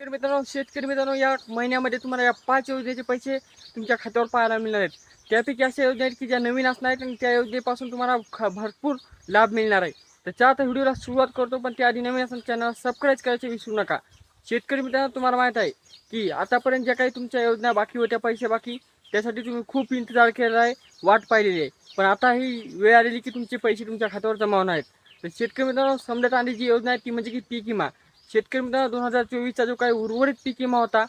शेतकरी मित्रांनो शेतकरी मित्रांनो या महिन्यामध्ये तुम्हाला या पाच योजनेचे पैसे तुमच्या खात्यावर पाहायला मिळणार आहेत. त्यापैकी अशा योजना आहेत की ज्या नवीन असणार आहेत आणि त्या योजनेपासून तुम्हाला ख भरपूर लाभ मिळणार आहे. तर त्या आता व्हिडिओला सुरुवात करतो पण त्याआधी नवीन असेल चॅनल सबस्क्राईब करायचे विसरू नका. शेतकरी मित्रांनो तुम्हाला माहीत आहे की आतापर्यंत ज्या काही तुमच्या योजना बाकी होत्या पैसे बाकी त्यासाठी तुम्ही खूप इंतजार केलेला आहे वाट पाहिलेली आहे. पण आता ही वेळ आलेली की तुमचे पैसे तुमच्या खात्यावर जमा होणार आहेत. तर शेतकरी मित्रांनो समजत आणि जी योजना आहे ती म्हणजे की पीक विमा. शेतकरी मित्रांनो दोन हजार चोवीसचा जो काही उर्वरित पीक विमा होता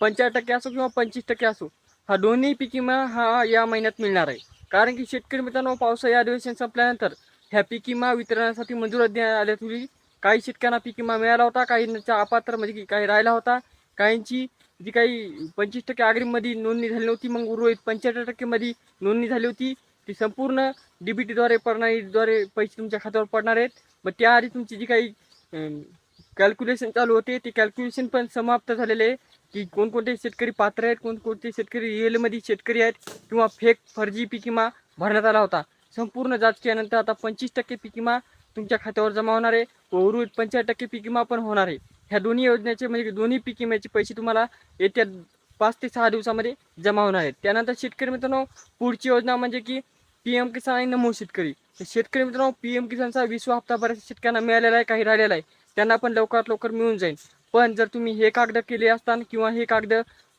पंचाळीस टक्के असो किंवा पंचवीस टक्के असो हा दोन्ही पीक विमा हा या महिन्यात मिळणार आहे. कारण की शेतकरी मित्रांनो पावसाळी अधिवेशन संपल्यानंतर ह्या पीक विमा वितरणासाठी मंजुरी देण्यात आल्यात होती. काही शेतकऱ्यांना पीक विमा मिळाला होता काहींचा अपात्र म्हणजे की काही राहिला होता. काहींची जी काही पंचवीस टक्के आग्रीमध्ये नोंदणी झाली नव्हती मग उर्वरित पंच्याहत्तर टक्केमध्ये नोंदणी झाली होती. ती संपूर्ण डी बी टीद्वारे प्रणालीद्वारे पैसे तुमच्या खात्यावर पडणार आहेत. मग त्याआधी तुमची जी काही कॅल्क्युलेशन चालू होते. ते कॅल्क्युलेशन पण समाप्त झालेले आहे की कोणकोणते शेतकरी पात्र आहेत कोणकोणते शेतकरी रिअलमध्ये शेतकरी आहेत किंवा फेक फर्जी पीक विमा भरण्यात आला होता. संपूर्ण जांच केल्यानंतर आता पंचवीस टक्के पिकिमा विमा तुमच्या खात्यावर जमा होणार आहे. व उर्वरित पंचाळीस टक्के पिकिमा विमा पण होणार आहे. ह्या दोन्ही योजनेचे म्हणजे दोन्ही पीक विम्याचे पैसे तुम्हाला येत्या पाच ते सहा दिवसामध्ये जमा होणार आहेत. त्यानंतर शेतकरी मित्रांनो पुढची योजना म्हणजे की पी एम किसान आणि नमो शेतकरी. शेतकरी मित्रांनो पी एम किसानचा विश्व हप्ता बऱ्याच शेतकऱ्यांना मिळालेला आहे काही राहिलेला आहे. त्यांना पण लवकरात लवकर मिळून जाईल. पण जर तुम्ही हे कागद केले असताना किंवा हे कागद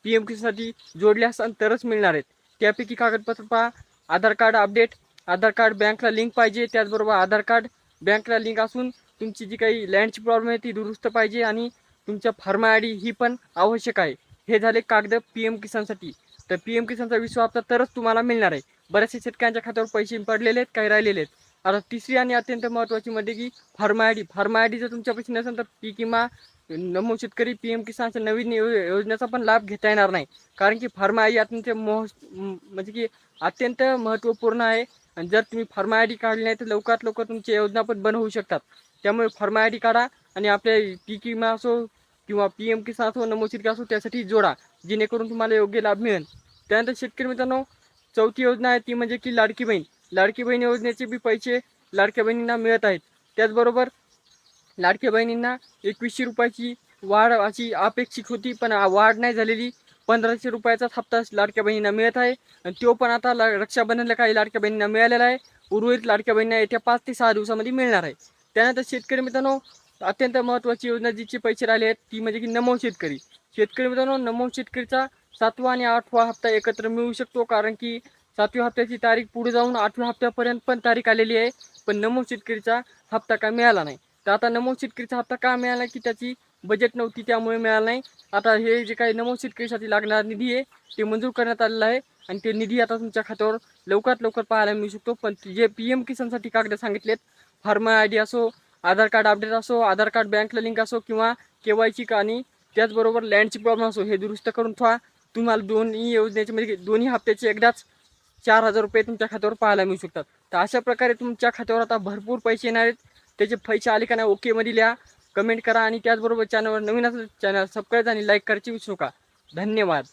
पी एम किसानसाठी जोडले असताना तरच मिळणार आहेत. त्यापैकी कागदपत्र पहा Aadhaar card update Aadhaar card बँकला लिंक पाहिजे त्याचबरोबर आधार कार्ड बँकला लिंक असून तुमची जी काही लँडची प्रॉब्लेम आहे ती दुरुस्त पाहिजे आणि तुमच्या फार्मा आय डी ही पण आवश्यक आहे. हे झाले कागद पी एम किसानसाठी तर पी एम किसानचा विश्व हप्ता तरच तुम्हाला मिळणार आहे. बऱ्याचशा शेतकऱ्यांच्या खात्यावर पैसे पडलेले आहेत काही राहिलेले आहेत. आता तिसरी आणि अत्यंत महत्त्वाची म्हणजे की farmer I D. Farmer I D जर तुमच्यापाशी नसेल तर पीक विमा नमो शेतकरी पी एम किसानच्या नवीन योजनेचा पण लाभ घेता येणार नाही. कारण की फार्मा आय डी अत्यंत मोह म्हणजे की अत्यंत महत्त्वपूर्ण आहे. आणि जर तुम्ही फार्मा आय डी काढली नाही तर लवकरात लवकर तुमची योजना पण बंद होऊ शकतात. त्यामुळे फार्मा आय डी काढा आणि आपल्या पीक विमा असो किंवा पी एम किसान असो नमो शेतकरी असो त्यासाठी जोडा. जेणेकरून तुम्हाला योग्य लाभ मिळेल. त्यानंतर शेतकरी मित्रांनो चौथी योजना आहे ती म्हणजे की लाडकी बहीण. लाडकी बहीण योजनेचे बी पैसे लाडक्या बहिणींना मिळत आहेत. त्याचबरोबर लाडक्या बहिणींना एकवीसशे रुपयाची वाढ अशी अपेक्षित होती पण वाढ नाही झालेली. पंधराशे रुपयाचाच हप्ता लाडक्या बहिणींना मिळत आहे. आणि तो पण आता ला रक्षाबंधनला काही लाडक्या बहिणींना मिळालेला आहे. उर्वरित लाडक्या बहिणींना येत्या पाच ते सहा दिवसामध्ये मिळणार आहे. त्यानंतर शेतकरी मित्रांनो अत्यंत महत्त्वाची योजना जिचे पैसे राहिले आहेत ती म्हणजे की नमो शेतकरी. शेतकरी मित्रांनो नमो शेतकरीचा सातवा आणि आठवा हप्ता एकत्र मिळू शकतो कारण की सातव्या हप्त्याची तारीख पुढे जाऊन आठव्या हप्त्यापर्यंत पण तारीख आलेली आहे पण नमो शेतकरीचा हप्ता काय मिळाला नाही? तर आता नमो शेतकरीचा हप्ता का मिळाला की त्याची बजेट नव्हती त्यामुळे मिळाला नाही. आता हे जे काही नमो शेतकरीसाठी लागणारा निधी आहे ते मंजूर करण्यात आलेलं आहे आणि ते निधी आता तुमच्या खात्यावर लवकरात लवकर पाहायला मिळू शकतो. पण जे पी एम किसानसाठी कागद सांगितलेत फार्मा आय डी असो आधार कार्ड अपडेट असो आधार कार्ड बँकला लिंक असो किंवा के वाय सी आणि त्याचबरोबर लँडची प्रॉब्लेम असो हे दुरुस्त करून ठेवा. तुम्हाला दोन्ही योजनेचे म्हणजे दोन्ही हप्त्याचे एकदाच चार हजार रुपये तुमच्या खात्यावर पाहायला मिळू शकतात. तर अशा प्रकारे तुमच्या खात्यावर आता भरपूर पैसे येणार आहेत. त्याचे पैसे आले का नाही ओकेमध्ये लिहा कमेंट करा आणि त्याचबरोबर चॅनलवर नवीन असेल चॅनल सबस्क्राईब आणि लाईक करायची विसरू नका. धन्यवाद.